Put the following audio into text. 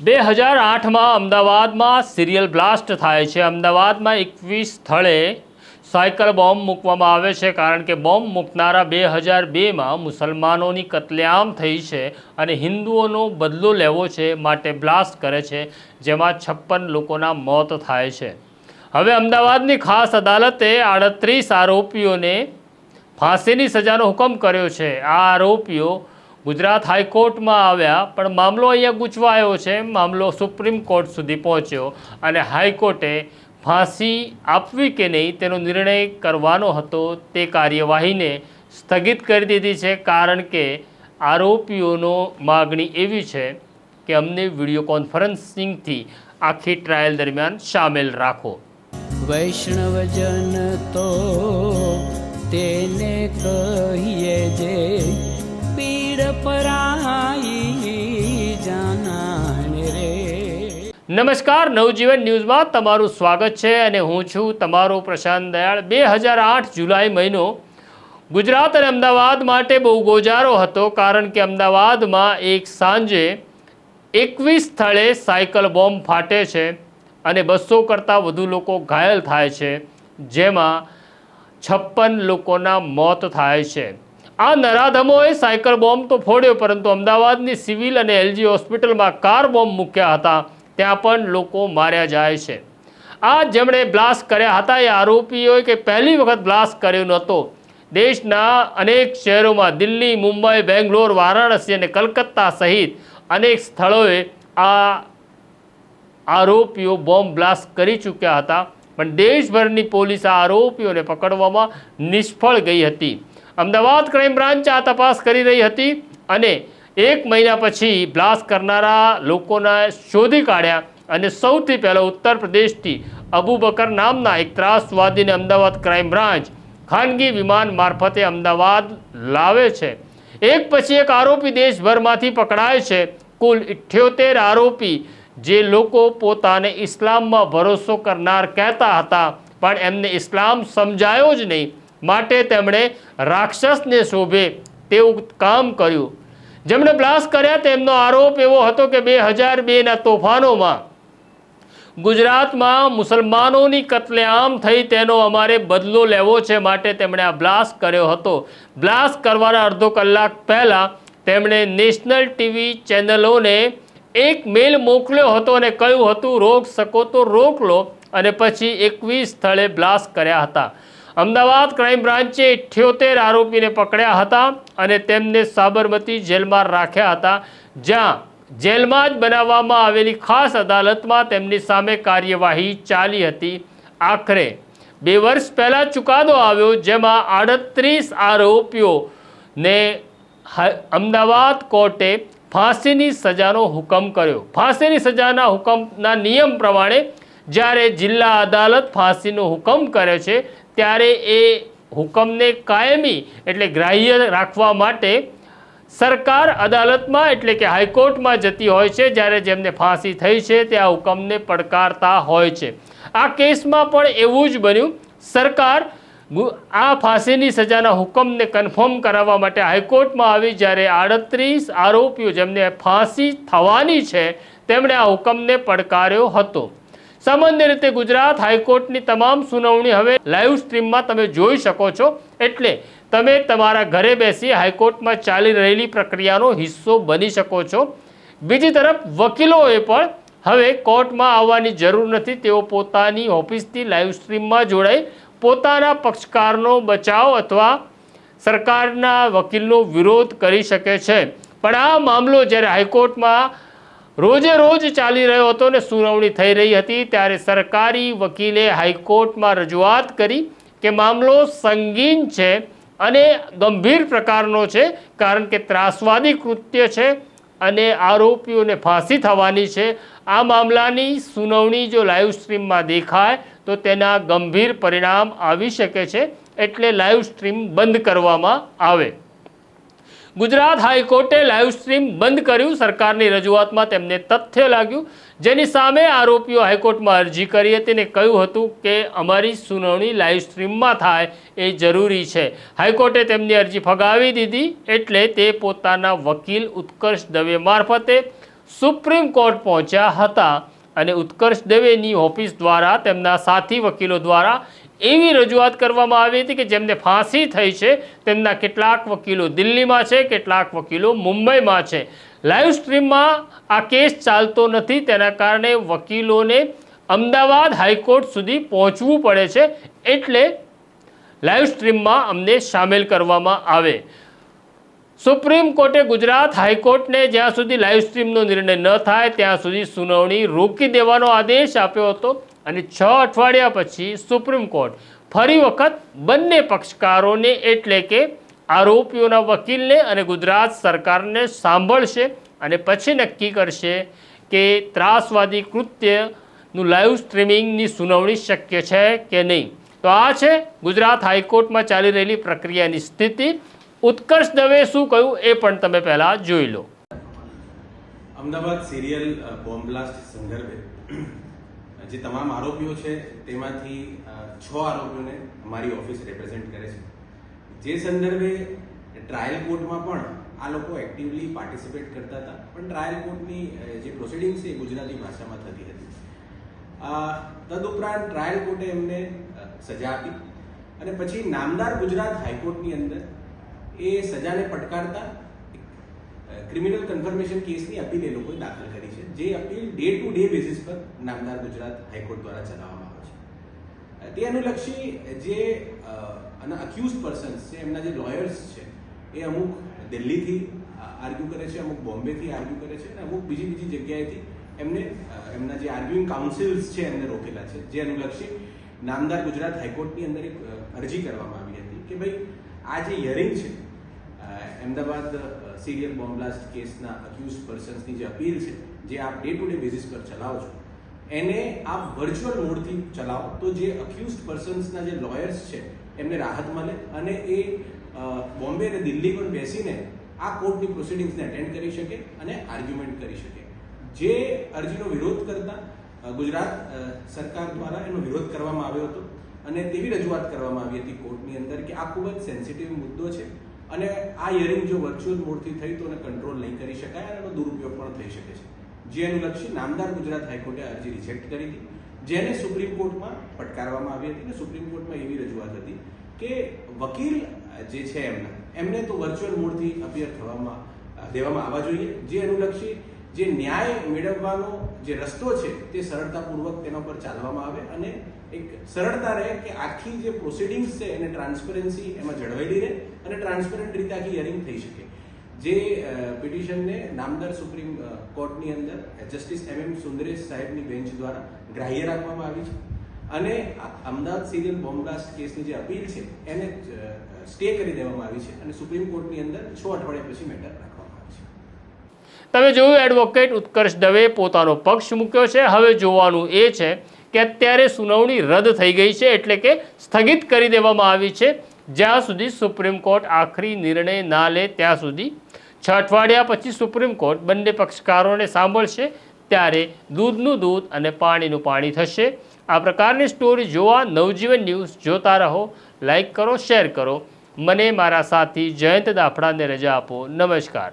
બે હજાર આઠમાં અમદાવાદમાં સિરિયલ બ્લાસ્ટ થાય છે. અમદાવાદમાં એકવીસ સ્થળે સાયકલ બોમ્બ મૂકવામાં આવે છે કારણ કે બોમ્બ મૂકનારા બે હજાર બેમાં મુસલમાનોની કતલેઆમ થઈ છે અને હિન્દુઓનો બદલો લેવો છે માટે બ્લાસ્ટ કરે છે, જેમાં છપ્પન લોકોના મોત થાય છે. હવે અમદાવાદની ખાસ અદાલતે આડત્રીસ આરોપીઓને ફાંસીની સજાનો હુકમ કર્યો છે. આ આરોપીઓ ગુજરાત હાઈકોર્ટમાં આવ્યા, પણ મામલો અહીંયા ગૂંચવાયો છે. મામલો સુપ્રીમ કોર્ટ સુધી પહોંચ્યો અને હાઈકોર્ટે ફાંસી આપવી કે નહીં તેનો નિર્ણય કરવાનો હતો. તે કાર્યવાહીને સ્થગિત કરી દીધી છે, કારણ કે આરોપીઓનો માગણી એવી છે કે અમને વીડિયો કોન્ફરન્સિંગથી આખી ટ્રાયલ દરમિયાન સામેલ રાખો. વૈષ્ણવજન તો તેને કહીએ જે નમસ્કાર, નવજીવન ન્યૂઝમાં તમારું સ્વાગત છે અને હું છું તમારો પ્રશાંત દયાળ. બે હજાર આઠ જુલાઈ મહિનો ગુજરાત અને અમદાવાદ માટે બહુ ગોજારો હતો, કારણ કે અમદાવાદમાં એક સાંજે એકવીસ સ્થળે સાયકલ બોમ્બ ફાટે છે અને બસો કરતાં વધુ લોકો ઘાયલ થાય છે, જેમાં છપ્પન લોકોના મોત થાય છે. આ નરાધમોએ સાયકલ બોમ્બ તો ફોડ્યો, પરંતુ અમદાવાદની સિવિલ અને એલજી હોસ્પિટલમાં કાર બોમ્બ મૂક્યા હતા. ત્યાં પણ લોકો માર્યા જાય છે. આ જેમણે બ્લાસ્ટ કર્યા હતા, એ આરોપીઓએ કે પહેલી વખત બ્લાસ્ટ કર્યો નહોતો. દેશના અનેક શહેરોમાં દિલ્હી, મુંબઈ, બેંગ્લોર, વારાણસી અને કલકત્તા સહિત અનેક સ્થળોએ આ આરોપીઓ બોમ્બ બ્લાસ્ટ કરી ચૂક્યા હતા. પણ દેશભરની પોલીસ આ આરોપીઓને પકડવામાં નિષ્ફળ ગઈ હતી. અમદાવાદ ક્રાઇમ બ્રાન્ચ આ તપાસ કરી રહી હતી અને એક મહિના પછી બ્લાસ્ટ કરનારા લોકોના શોધી કાઢ્યા અને સૌથી પહેલાં ઉત્તર પ્રદેશથી અબુબકર નામના એક ત્રાસવાદીને અમદાવાદ ક્રાઇમ બ્રાન્ચ ખાનગી વિમાન મારફતે અમદાવાદ લાવે છે. એક પછી એક આરોપી દેશભરમાંથી પકડાય છે. કુલ ઇઠ્યોતેર આરોપી જે લોકો પોતાને ઇસ્લામમાં ભરોસો કરનાર કહેતા હતા, પણ એમને ઇસ્લામ સમજાયો જ નહીં. માટે તેમણે રાક્ષસને શોભે તેવું કામ કર્યું. જેમણે બ્લાસ્ટ કર્યા તેમનો આરોપ એવો હતો કે બે હજાર બેના તોફાનોમાં ગુજરાતમાં મુસલમાનોની કતલેઆમ થઈ તેનો અમારે બદલો લેવો છે માટે તેમણે આ બ્લાસ્ટ કર્યો હતો. બ્લાસ્ટ કરવાના અડધો કલાક પહેલાં તેમણે નેશનલ ટીવી ચેનલોને એક મેલ મોકલ્યો હતો અને કહ્યું હતું, રોક શકો તો રોક લો. અને પછી એકવીસ સ્થળે બ્લાસ્ટ કર્યા હતા. અમદાવાદ ક્રાઇમ બ્રાન્ચે ઇઠ્યોતેર આરોપીને પકડ્યા હતા અને તેમને સાબરમતી જેલમાં રાખ્યા હતા, જ્યાં જેલમાં જ બનાવવામાં આવેલી ખાસ અદાલતમાં તેમની સામે કાર્યવાહી ચાલી હતી. આખરે બે વર્ષ પહેલાં ચુકાદો આવ્યો, જેમાં આડત્રીસ આરોપીઓને અમદાવાદ કોર્ટે ફાંસીની સજાનો હુકમ કર્યો. ફાંસીની સજાના હુકમના નિયમ પ્રમાણે જ્યારે જિલ્લા અદાલત ફાંસીનો હુકમ કરે છે, ત્યારે એ હુકમને કાયમી એટલે ગ્રાહ્ય રાખવા માટે સરકાર અદાલતમાં એટલે કે હાઈકોર્ટમાં જતી હોય છે, જ્યારે જેમને ફાંસી થઈ છે, તે આ હુકમને પડકારતા હોય છે. આ કેસમાં પણ એવું જ બન્યું. સરકાર આ ફાંસીની સજાના હુકમને કન્ફર્મ કરાવવા માટે હાઈકોર્ટમાં આવી, જ્યારે આડત્રીસ આરોપીઓ જેમને ફાંસી થવાની છે, તેમણે આ હુકમને પડકાર્યો હતો. સામાન્ય રીતે ગુજરાત હાઈકોર્ટની તમામ સુનાવણી હવે લાઈવ સ્ટ્રીમમાં તમે જોઈ શકો છો. એટલે તમે તમારા ઘરે બેસી હાઈકોર્ટમાં ચાલી રહેલી પ્રક્રિયાનો હિસ્સો બની શકો છો. બીજી તરફ વકીલોએ પણ હવે કોર્ટમાં આવવાની જરૂર નથી. તેઓ પોતાની ઓફિસથી લાઈવ સ્ટ્રીમમાં જોડાઈ પોતાના પક્ષકારનો બચાવ અથવા સરકારના વકીલનો વિરોધ કરી શકે છે. પણ આ મામલો જ્યારે હાઈકોર્ટમાં રોજે રોજ ચાલી રહ્યો હતો ને સુનાવણી થઈ રહી હતી, ત્યારે સરકારી વકીલે હાઈકોર્ટમાં રજૂઆત કરી કે મામલો સંગીન છે અને ગંભીર પ્રકારનો છે, કારણ કે ત્રાસવાદી કૃત્ય છે અને આરોપીઓને ફાંસી થવાની છે. આ મામલાની સુનાવણી જો લાઈવ સ્ટ્રીમમાં દેખાય, તો તેના ગંભીર પરિણામ આવી શકે છે, એટલે લાઈવ સ્ટ્રીમ બંધ કરવામાં આવે. ગુજરાત હાઈકોર્ટે લાઈવ સ્ટ્રીમ બંધ કર્યું. સરકારની રજૂઆતમાં તેમને તથ્ય લાગ્યું. જેની સામે આરોપીઓ હાઈકોર્ટમાં અરજી કરી હતી અને કહ્યું હતું કે અમારી સુનાવણી લાઈવ સ્ટ્રીમમાં થાય એ જરૂરી છે. હાઈકોર્ટે તેમની અરજી ફગાવી દીધી એટલે તે પોતાના વકીલ ઉત્કર્ષ દવે મારફતે સુપ્રીમ કોર્ટ પહોંચ્યા હતા અને ઉત્કર્ષ દવેની ઓફિસ દ્વારા તેમના સાથી વકીલો દ્વારા એવી રજૂઆત કરવામાં આવી હતી કે જેમને ફાંસી થઈ છે, તેમના કેટલાક વકીલો દિલ્હીમાં છે, કેટલાક વકીલો મુંબઈમાં છે. લાઈવ સ્ટ્રીમમાં આ કેસ ચાલતો નથી, તેના કારણે વકીલોને અમદાવાદ હાઈકોર્ટ સુધી પહોંચવું પડે છે, એટલે લાઈવ સ્ટ્રીમમાં અમને સામેલ કરવામાં આવે. સુપ્રીમ કોર્ટે ગુજરાત હાઈકોર્ટને જ્યાં સુધી લાઈવ સ્ટ્રીમનો નિર્ણય ન થાય, ત્યાં સુધી સુનાવણી રોકી દેવાનો આદેશ આપ્યો હતો. અને છ અઠવાડિયા પછી સુપ્રીમ કોર્ટ ફરી વખત બંને પક્ષકારોને એટલે કે આરોપીઓના વકીલને અને ગુજરાત સરકારને સાંભળશે અને પછી નક્કી કરશે કે ત્રાસવાદી કૃત્યનું લાઈવ સ્ટ્રીમિંગની સુનાવણી શક્ય છે કે નહીં. તો આ છે ગુજરાત હાઈકોર્ટમાં ચાલી રહેલી પ્રક્રિયાની સ્થિતિ. ઉત્કર્ષ દવે શું કહ્યું એ પણ તમે પહેલાં જોઈ લો. અમદાવાદ સિરિયલ બોમ્બ બ્લાસ્ટ સંદર્ભે જે તમામ આરોપીઓ છે, તેમાંથી છ આરોપીઓને અમારી ઓફિસ રિપ્રેઝેન્ટ કરે છે. જે સંદર્ભે ટ્રાયલ કોર્ટમાં પણ આ લોકો એક્ટિવલી પાર્ટિસિપેટ કરતા હતા, પણ ટ્રાયલ કોર્ટની જે પ્રોસિડિંગ છે એ ગુજરાતી ભાષામાં થતી હતી. તદુપરાંત ટ્રાયલ કોર્ટે એમને સજા આપી અને પછી નામદાર ગુજરાત હાઈકોર્ટની અંદર એ સજાને પડકારતા ક્રિમિનલ કન્ફર્મેશન કેસની અપીલ એ લોકોએ દાખલ કરી છે, જે appeal day to day basis પર નામદાર ગુજરાત હાઈકોર્ટ દ્વારા ચલાવવામાં આવે છે. તે અનુલક્ષી જે અક્યુઝ પર્સન્સ છે, એમના જે લોયર્સ છે, એ અમુક દિલ્હીથી આર્ગ્યુ કરે છે, અમુક બોમ્બેથી આર્ગ્યુ કરે છે, અને અમુક બીજી બીજી જગ્યાએથી એમને, એમના જે આર્ગ્યુઇંગ કાઉન્સિલ્સ છે, એમને રોકેલા છે. જે અનુલક્ષી નામદાર ગુજરાત હાઈકોર્ટની અંદર એક અરજી કરવામાં આવી હતી કે ભાઈ, આ જે હિયરિંગ છે અમદાવાદ સિરિયલ બોમ્બ બ્લાસ્ટ કેસના અક્યુઝ પર્સન્સની જે અપીલ છે, જે આપ ડે ટુ ડે બેઝિસ પર ચલાવો છો, એને આપ વર્ચ્યુઅલ મોડથી ચલાવો તો જે અક્યુઝ પર્સન્સના જે લોયર્સ છે, એમને રાહત મળે અને એ બોમ્બે અને દિલ્હી પણ બેસીને આ કોર્ટની પ્રોસિડિંગ્સને અટેન્ડ કરી શકે અને આર્ગ્યુમેન્ટ કરી શકે. જે અરજીનો વિરોધ કરતા ગુજરાત સરકાર દ્વારા એનો વિરોધ કરવામાં આવ્યો હતો અને તેવી રજૂઆત કરવામાં આવી હતી કોર્ટની અંદર કે આ ખૂબ જ સેન્સિટિવ મુદ્દો છે. અને આ યરિંગ જો વર્ચ્યુઅલ મોડથી થઈ તો એને કંટ્રોલ નહીં કરી શકાય અને એનો દુરુપયોગ પણ થઈ શકે છે. જે અનુલક્ષી નામદાર ગુજરાત હાઈકોર્ટે અરજી રિજેક્ટ કરી હતી, જેને સુપ્રીમ કોર્ટમાં ફટકારવામાં આવી હતી અને સુપ્રીમ કોર્ટમાં એવી રજૂઆત હતી કે વકીલ જે છે એમના, એમને તો વર્ચ્યુઅલ મોડથી અપિયર થવામાં દેવામાં આવવા જોઈએ. જે અનુલક્ષી જે ન્યાય મેળવવાનો જે રસ્તો છે, તે સરળતાપૂર્વક તેના પર ચાલવામાં આવે અને એક સરળતા રહે કે આખી જે પ્રોસિડિંગ્સ છે, એને ટ્રાન્સપરન્સી એમાં જળવાયેલી રહે અને ટ્રાન્સપરન્ટ રીતે આખી હિયરિંગ થઈ શકે. જે પિટિશનને નામદાર સુપ્રીમ કોર્ટની અંદર જસ્ટિસ એમ એમ સુંદરેશ સાહેબની બેન્ચ દ્વારા ગ્રાહ્ય રાખવામાં આવી છે. અને અમદાવાદ સિરિયલ બોમ્બ્લાસ્ટ કેસની જે અપીલ છે, એને સ્ટે કરી દેવામાં આવી છે અને સુપ્રીમ કોર્ટની અંદર છ અઠવાડિયા પછી મેટર તમે જોયું એડવોકેટ ઉત્કર્ષ દવે પોતાનો પક્ષ મૂક્યો છે. હવે જોવાનું એ છે કે અત્યારે સુનાવણી રદ થઈ ગઈ છે એટલે કે સ્થગિત કરી દેવામાં આવી છે. જ્યાં સુધી સુપ્રીમ કોર્ટ આખરી નિર્ણય ના લે, ત્યાં સુધી. છ અઠવાડિયા પછી સુપ્રીમ કોર્ટ બંને પક્ષકારોને સાંભળશે, ત્યારે દૂધનું દૂધ અને પાણીનું પાણી થશે. આ પ્રકારની સ્ટોરી જોવા નવજીવન ન્યૂઝ જોતા રહો લાઇક કરો શેર કરો. મને, મારા સાથી જયંત દાફડાને રજા આપો. નમસ્કાર.